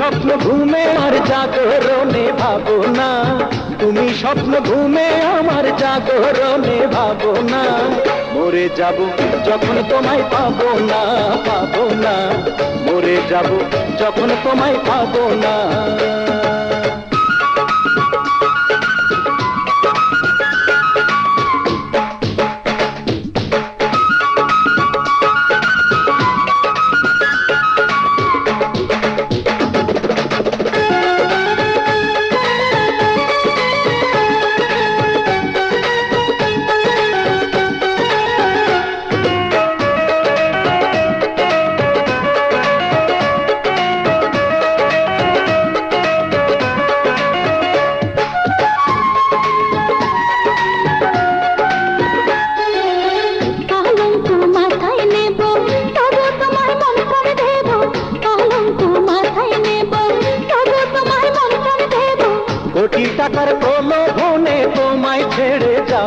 স্বপ্ন ঘুমে আর জাগরণে ভাবো না। তুমি স্বপ্ন ঘুমে আমার জাগরণে ভাবো না। মরে যাব যখন তোমায় পাবো না পাবো না। মরে যাব যখন তোমায় পাবো না।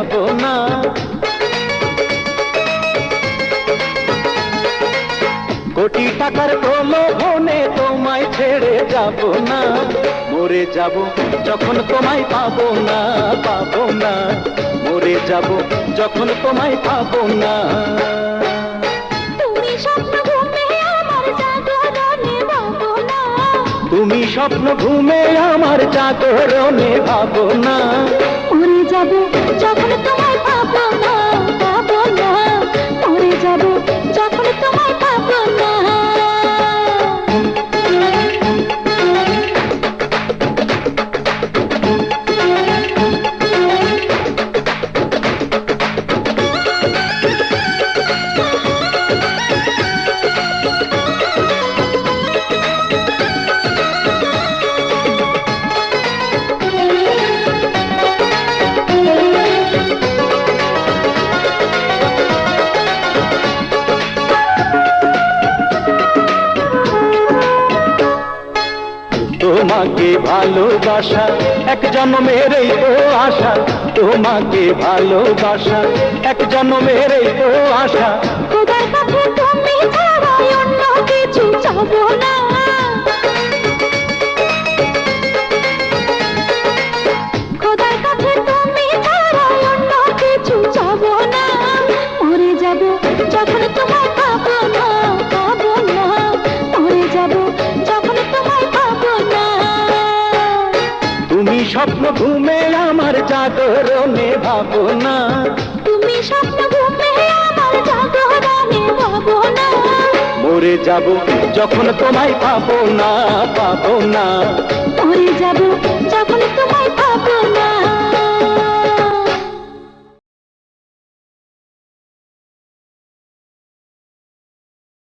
যাব না। কোটি টাকার প্রলোভনে তোমায় ছেড়ে যাব না। মরে যাব যখন তোমায় পাবো না পাবো না। মরে যাব যখন তোমায় পাবো না। তুমি স্বপ্ন ঘুমে আমার জাগরণে ভাবো না। যখন তোমায় তোমাকে ভালোবাসা, এক জন্মের এই তো আশা। তোমাকে ভালোবাসা, এক জন্মের এই তো আশা। তোমার কাছে তুমি ছাড়া অন্য স্বপ্ন ঘুমে আমার জাগরণে ভাবো না তুমি স্বপ্ন ঘুমে আমার জাগরণে ভাবো না মরে যাব যখন তোমায় পাবো না পাবো না। মরে যাব যখন তোমায় পাবো না।